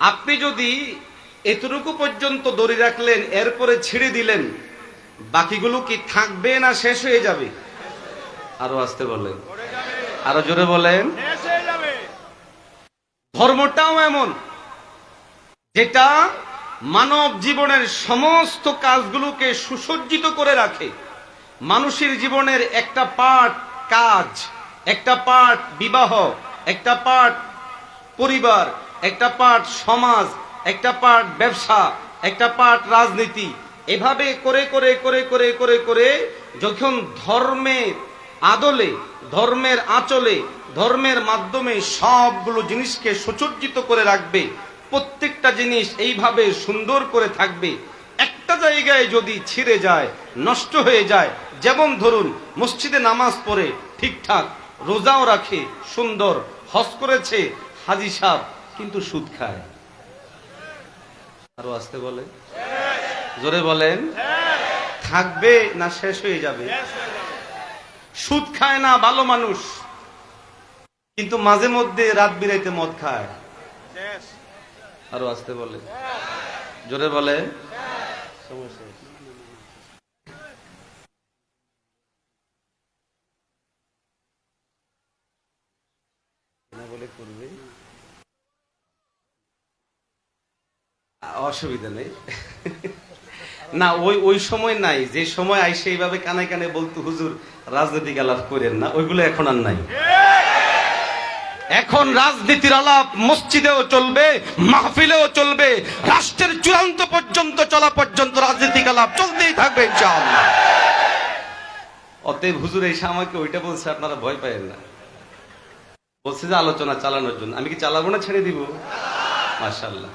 আপনি যদি এতটুকু পর্যন্ত দড়ি রাখলেন এরপরে ছিঁড়ে দিলেন বাকিগুলো কি থাকবে না শেষ হয়ে যাবে? আরও আসতে বলেন। আরও জোরে বলেন। ধর্মটাও এমন যেটা মানব জীবনের সমস্ত কাজগুলোকে সুসজ্জিত করে রাখে। মানুষের জীবনের একটা পার্ট কাজ একটা পার্ট বিবাহ একটা পার্ট পরিবার একটা পার্ট সমাজ, একটা পার্ট ব্যবসা, একটা পার্ট রাজনীতি। এভাবে করে করে করে করে করে করে যখন ধর্মের আদলে, ধর্মের আঁচলে, ধর্মের মাধ্যমে সবগুলো জিনিসকে সুসজ্জিত করে রাখবে, প্রত্যেকটা জিনিস এইভাবে সুন্দর করে থাকবে, একটা জায়গায় যদি ছিঁড়ে যায়, নষ্ট হয়ে যায়, যেমন ধরুন মসজিদে নামাজ পড়ে ঠিকঠাক, রোজাও রাখে, সুন্দর, হজ করেছে হাজি সাহ কিন্তু সুদ খায়। আরও আসতে বলে। জোরে বলেন। থাকবে না শেষ হয়ে যাবে। সুদ খায় না ভালো মানুষ। কিন্তু মাঝে মধ্যে রাত বিরাইতে মদ খায়। আরও আসতে বলে। জোরে বলে। বলে করবে। অসুবিধা নেই। না, ওই ওই সময় নাই। যে সময় আইসে এইভাবে কানে কানে বলতো, হুজুর রাজনৈতিক আলাপ করেন না। ওইগুলো এখন আর নাই। এখন রাজনীতির আলাপ মসজিদেও চলবে, মাহফিলেও চলবে, রাষ্ট্রের চূড়ান্ত পর্যন্ত চলা পর্যন্ত রাজনৈতিক আলাপ চলতেই থাকবে অতএব হুজুর, এই সময়কে ওইটা বলছে, আপনারা ভয় পাবেন না। বলছে যে, আলোচনা চালানোর জন্য। আমি কি চালাবো না ছেড়ে দিব? মাশাল্লাহ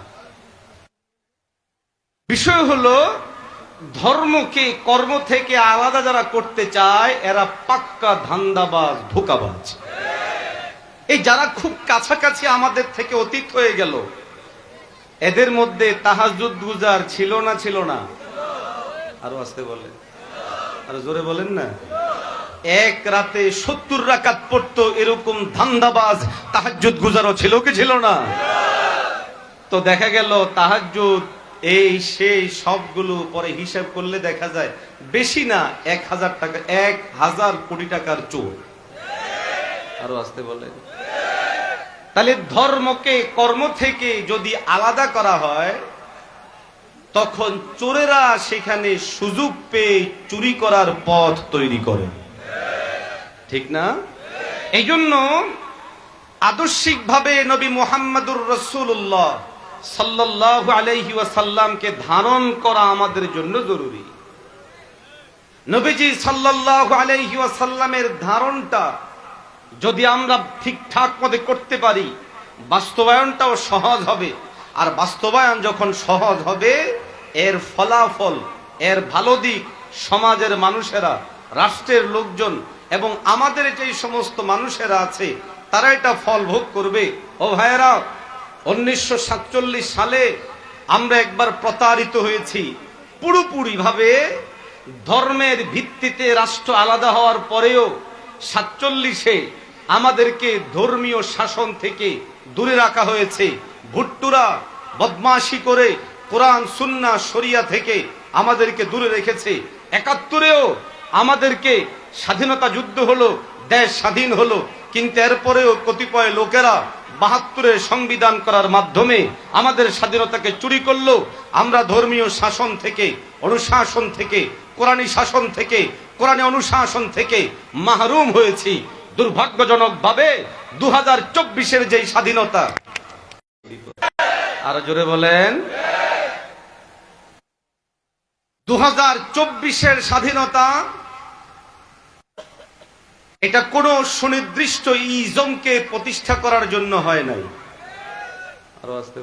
বিষয় হলো, ধর্মকে, কর্ম থেকে আলাদা যারা করতে চায়, এরা পাক্কা ধান্দাবাজ, ধোকাবাজ। এই যারা খুব কাছাকাছি আমাদের থেকে অতীত হয়ে গেল, এদের মধ্যে তাহাজুদ গুজার ছিল না ছিল না। আরও আসতে বলে আরও জোরে বলেন না। এক রাতে সত্তর রাকাত পড়তো এরকম ধান্দাবাজ তাহাজুদ গুজারও ছিল কি ছিল না? তো দেখা গেল তাহাজুদ এই সেই সবগুলো পরে হিসাব করলে দেখা যায় বেশি না এক হাজার টাকা, এক হাজার কোটি টাকার চোর। আরও আসতে বলে। তাহলে ধর্মকে, কর্ম থেকে যদি আলাদা করা হয়, তখন চোরেরা সেখানে সুযোগ পেয়ে চুরি করার পথ তৈরি করে। ঠিক না? এই জন্য আদর্শিকভাবে নবী মোহাম্মদুর রসুল্লাহ সাল্লাহ আলাইহি ওয়াসাল্লামকে ধারণ করা আমাদের জন্য জরুরি। নবীজি সাল্লাহ আলাইহি ওয়াসাল্লামের ধারণটা যদি আমরা ঠিকঠাক মতে করতে পারি, বাস্তবায়নটাও সহজ হবে। আর বাস্তবায়ন যখন সহজ হবে, এর ফলাফল, এর ভালো দিক সমাজের মানুষেরা, রাষ্ট্রের লোকজন এবং আমাদের যে সমস্ত মানুষেরা আছে, তারা এটা ফল ভোগ করবে। ও ভাইয়েরা উনিশশো সাতচল্লিশ সালে আমরা একবার প্রতারিত হয়েছি। পুরোপুরি ভাবে ধর্মের ভিত্তিতে রাষ্ট্র আলাদা হওয়ার পরেও সাতচল্লিশে আমাদেরকে ধর্মীয় শাসন থেকে দূরে রাখা হয়েছে। ভুট্টুরা বদমাশি করে কোরআন, সুন্না, শরিয়া থেকে আমাদেরকে দূরে রেখেছে। একাত্তরেও আমাদেরকে স্বাধীনতা যুদ্ধ হলো, দেশ স্বাধীন হলো, কিন্তু এরপরেও কতিপয় লোকেরা বাহাত্তরের সংবিধান করার মাধ্যমে আমাদের স্বাধীনতাকে চুরি করল। আমরা ধর্মীয় শাসন থেকে, অনুশাসন থেকে, কোরআনী শাসন থেকে, কোরআনী অনুশাসন থেকে মাহরুম হয়েছি। দুর্ভাগ্যজনক ভাবে দু হাজার চব্বিশের যে স্বাধীনতা। আরও জোরে বলেন। দু হাজার চব্বিশের স্বাধীনতা এটা কোন সুনির্দিষ্ট ইজমকে প্রতিষ্ঠা করার জন্য হয় নাই। আরও আসতে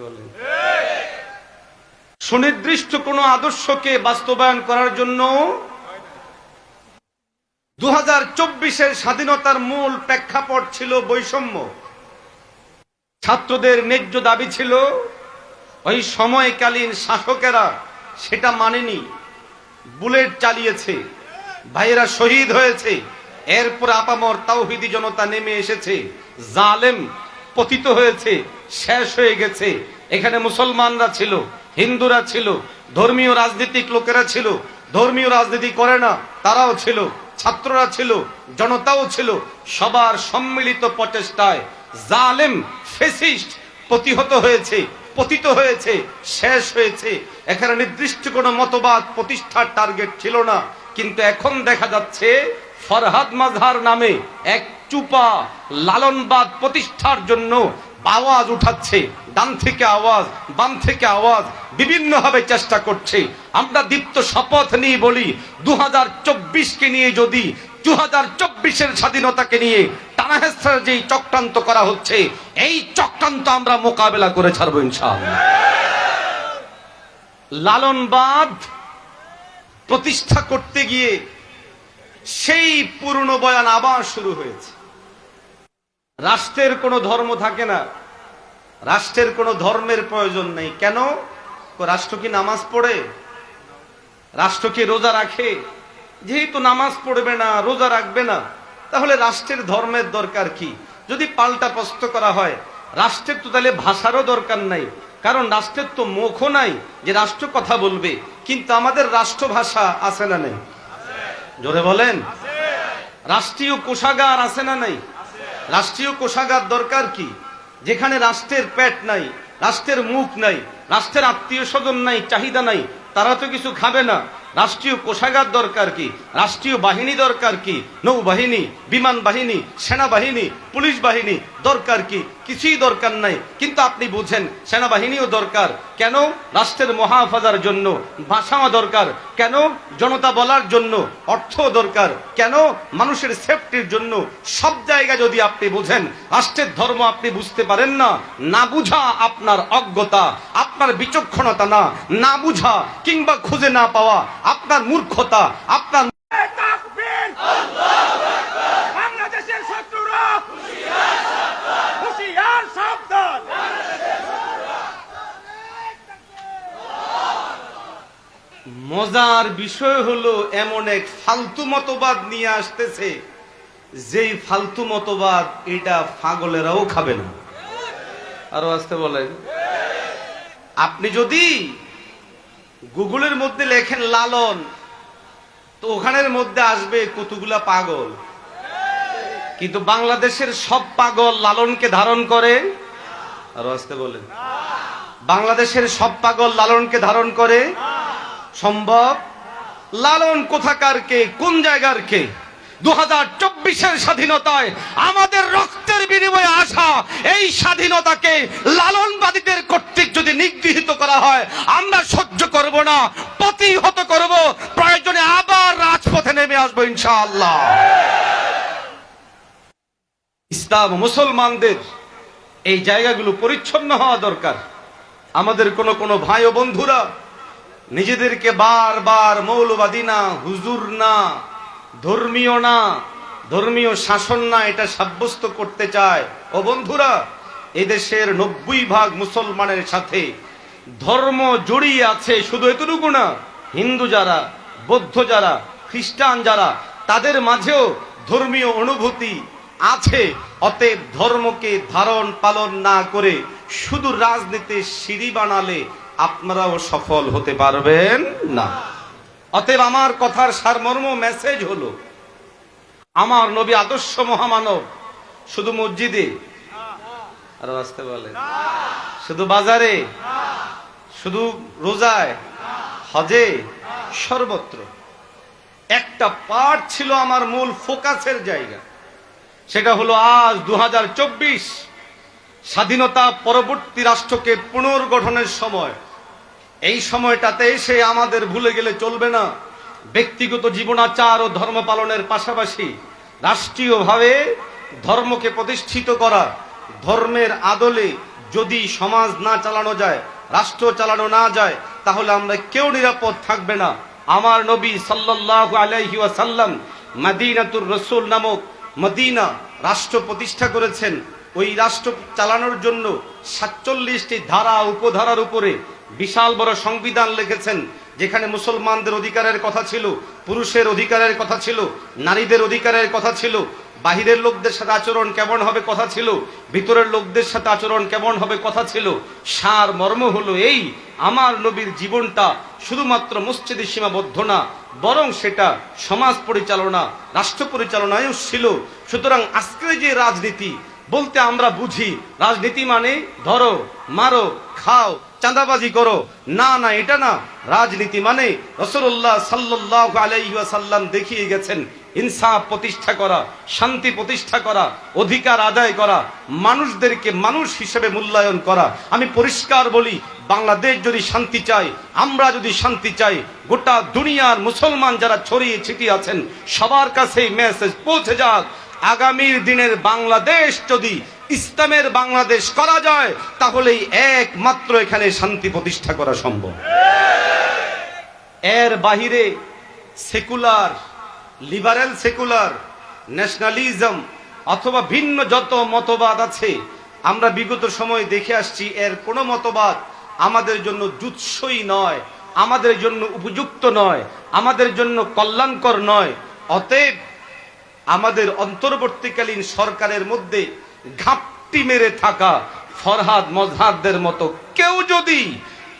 সুনির্দিষ্ট কোন আদর্শকে বাস্তবায়ন করার জন্য দু হাজার স্বাধীনতার মূল প্রেক্ষাপট ছিল বৈষম্য। ছাত্রদের ন্যায্য দাবি ছিল ওই সময়কালীন শাসকেরা সেটা মানেনি। বুলেট চালিয়েছে ভাইয়েরা শহীদ হয়েছে। এরপর আপামর তাওহিদি জনতা নেমে এসেছে। জালেম পতিত হয়েছে, শেষ হয়ে গেছে। এখানে মুসলমানরা ছিল, হিন্দুরা ছিল, ধর্মীয় রাজনীতিক লোকেরা ছিল, ধর্মীয় রাজনীতি করে না, তারাও ছিল, ছাত্ররা ছিল, জনতাও ছিল। সবার সম্মিলিত প্রচেষ্টায় জালেম, ফেসিস্ট প্রতিহত হয়েছে, পতিত হয়েছে, শেষ হয়েছে। এখানে নির্দিষ্ট কোনো মতবাদ, প্রতিষ্ঠার টার্গেট ছিল না। কিন্তু এখন দেখা যাচ্ছে ফরহাদ মাজহার নামে এক চুপা লালনবাদ প্রতিষ্ঠার জন্য আওয়াজ উঠাচ্ছে। ডান থেকে আওয়াজ, বাম থেকে আওয়াজ বিভিন্ন ভাবে চেষ্টা করছে। আমরা দীপ্ত শপথ নিয়ে বলি দু হাজার চব্বিশকে নিয়ে যদি দু হাজার চব্বিশের স্বাধীনতাকে নিয়ে টানাহেস্তার যেই চক্রান্ত করা হচ্ছে, এই চক্রান্ত আমরা মোকাবেলা করে ছাড়বো ইনশাআল্লাহ। লালনবাদ প্রতিষ্ঠা করতে গিয়ে সেই পুরনো বয়ান আবার শুরু হয়েছে। রাষ্ট্রের কোনো ধর্ম থাকে না। রাষ্ট্রের কোনো ধর্মের প্রয়োজন নেই। কেন? রাষ্ট্র কি নামাজ পড়ে? রাষ্ট্র কি রোজা রাখে? যেহেতু নামাজ পড়বে না, রোজা রাখবে না, তাহলে রাষ্ট্রের ধর্মের দরকার কি? যদি পাল্টা প্রস্ত করা হয়, রাষ্ট্রের তো তাহলে ভাষারও দরকার নাই। কারণ রাষ্ট্রের তো মুখও নাই যে রাষ্ট্র কথা বলবে। কিন্তু আমাদের রাষ্ট্রভাষা আছে না নেই। জোরে বলেন। রাষ্ট্রীয় কোষাগার আছে না নাই? রাষ্ট্রীয় কোষাগার দরকার কি? যেখানে রাষ্ট্রের পেট নাই, রাষ্ট্রের মুখ নাই, রাষ্ট্রের আত্মীয় স্বজন নাই, চাহিদা নাই, তারা তো কিছু খাবে না। রাষ্ট্রীয় কোষাগার দরকার কি? রাষ্ট্রীয় বাহিনী দরকার কি? নৌবাহিনী, বিমান বাহিনী, সেনাবাহিনী, পুলিশ বাহিনী দরকার কি? কিছুই দরকার নাই। কিন্তু আপনি বুঝেন, সেনাবাহিনীও দরকার। কেন? রাষ্ট্রের মহাফাজার জন্য। ভাষাও দরকার। কেন? জনতা বলার জন্য। অর্থ দরকার। কেন? মানুষের সেফটির জন্য। সব জায়গা যদি আপনি বুঝেন, রাষ্ট্রের ধর্ম আপনি বুঝতে পারেন না না বুঝা আপনার অজ্ঞতা, আপনার বিচক্ষণতা না না বুঝা কিংবা খুঁজে না পাওয়া আপনার মূর্খতা আপনার বাংলাদেশের শত্রুরা! সাবধান! মজার বিষয় হলো এমন এক ফালতু মতবাদ নিয়ে আসতেছে যেই ফালতু মতবাদ এটা ফাগলেরাও খাবে না। আরও আসতে বলেন। আপনি যদি গুগলের মধ্যে লেখেন লালন, তো ওখানের মধ্যে আসবে কতগুলা পাগল। কিন্তু বাংলাদেশের সব পাগল লালনকে ধারণ করে, আরও আসতে বলেন, বাংলাদেশের সব পাগল লালনকে ধারণ করে, সম্ভব? লালন কোথাকার কে, কোন জায়গার কে? দু হাজার চব্বিশের স্বাধীনতায় আমাদের রক্তের বিনিময়ে আসা এই স্বাধীনতাকে লালনবাদীদের কর্তৃক যদি নিগৃহীত করা হয়, আমরা প্রতিহত করব। প্রয়োজনে আবার রাজপথে নেমে আসব ইনশাআল্লাহ। ইসলাম মুসলমানদের এই জায়গাগুলো পরিচ্ছন্ন হওয়া দরকার। আমাদের কোনো কোনো ভাই ও বন্ধুরা, নিজেদেরকে বারবার মৌলবাদী না, হুজুর না, ধর্মীয় না, ধর্মীয় শাসন না, এটা সাব্যস্ত করতে চায়। ও বন্ধুরা, এদেশের নব্বই ভাগ মুসলমানের সাথে ধর্ম জড়িয়ে আছে শুধু এতটুকু না। হিন্দু যারা বৌদ্ধ যারা খ্রিস্টান যারা তাদের মাঝেও ধর্মীয় অনুভূতি আছে। অতএব ধর্মকে ধারণ পালন না করে শুধু রাজনীতির সিঁড়ি বানালে আপনারাও সফল হতে পারবেন না। অতএব আমার কথার সারমর্ম মেসেজ হলো আমার নবী আদর্শ মহামানব শুধু মসজিদে আরও আসতে বলে শুধু বাজারে শুধু রোজায়, হজে সর্বত্র। একটা পার্ট ছিল আমার মূল ফোকাসের জায়গা। সেটা হলো আজ দু হাজার চব্বিশ স্বাধীনতা পরবর্তী রাষ্ট্রকে পুনর্গঠনের সময়। এই সময়টাতে এসে আমাদের ভুলে গেলে চলবে না। ব্যক্তিগত জীবনাচার ও ধর্ম পালনের পাশাপাশি রাষ্ট্রীয়ভাবে ধর্মকে প্রতিষ্ঠিত করা, ধর্মের আদলে যদি সমাজ না চালানো যায় রাষ্ট্র চালানো না যায়, তাহলে আমরা কেউ নিরাপদ থাকবে না। আমার নবী সাল্লাল্লাহু আলাইহি ওয়াসাল্লাম মাদিনাতুর রসুল নামক মদিনা রাষ্ট্র প্রতিষ্ঠা করেছেন। ওই রাষ্ট্র চালানোর জন্য সাতচল্লিশটি ধারা উপধারার উপরে বিশাল বড় সংবিধান লিখেছেন, যেখানে মুসলমানদের অধিকারের কথা ছিল, পুরুষের অধিকারের কথা ছিল, নারীদের অধিকারের কথা ছিল বাহিরের লোকদের সাথে আচরণ কেমন হবে কথা ছিল? ভিতরের লোকদের সাথে আচরণ কেমন হবে কথা ছিল? সার মর্ম হলো এই, আমার নবীর জীবনটা শুধুমাত্র মসজিদে সীমাবদ্ধ না, বরং সেটা সমাজ পরিচালনা, রাষ্ট্র পরিচালনায়ও ছিল। সুতরাং আজকের যে রাজনীতি, বলতে আমরা বুঝি, রাজনীতি মানে ধরো, মারো, খাও, চাঁদাবাজি করো। না না, এটা না। রাজনীতি মানে রসুল্লাহ সাল্লাহ আলাইসাল্লাম দেখিয়ে গেছেন ইনসাফ প্রতিষ্ঠা করা, শান্তি প্রতিষ্ঠা করা, অধিকার আদায় করা, মানুষদেরকে মানুষ হিসেবে মূল্যায়ন করা। আমি পরিষ্কার বলি, বাংলাদেশ যদি শান্তি চায়, আমরা যদি শান্তি চাই, গোটা দুনিয়ার মুসলমান যারা ছড়িয়ে ছিটিয়ে আছেন, সবার কাছে মেসেজ পৌঁছে যাক। আগামীর দিনের বাংলাদেশ যদি ইসলামের বাংলাদেশ করা যায়, তাহলেই একমাত্র এখানে শান্তি প্রতিষ্ঠা করা সম্ভব। এর বাহিরে সেকুলার লিবারেল সেকুলার, ন্যাশনালিজম অথবা ভিন্ন যত মতবাদ আছে, আমরা বিগত সময়ে দেখে আসছি এর কোনো মতবাদ আমাদের জন্য জুৎসই নয়, আমাদের জন্য উপযুক্ত নয়, আমাদের জন্য কল্যাণকর নয়। অতএব আমাদের অন্তর্বর্তীকালীন সরকারের মধ্যে ঘাপটি মেরে থাকা ফরহাদ মজহাদদের মতো কেউ যদি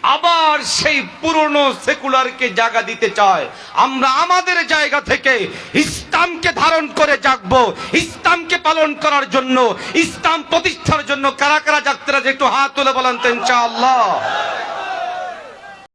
আবার সেই পুরনো সেকুলারকে জায়গা দিতে চায়। আমরা আমাদের জায়গা থেকে ইসলামকে ধারণ করে জাগবো। ইসলামকে পালন করার জন্য, ইসলাম প্রতিষ্ঠার জন্য কারা কারা যে একটু হাত তুলে বলেন চা ইনশাআল্লাহ।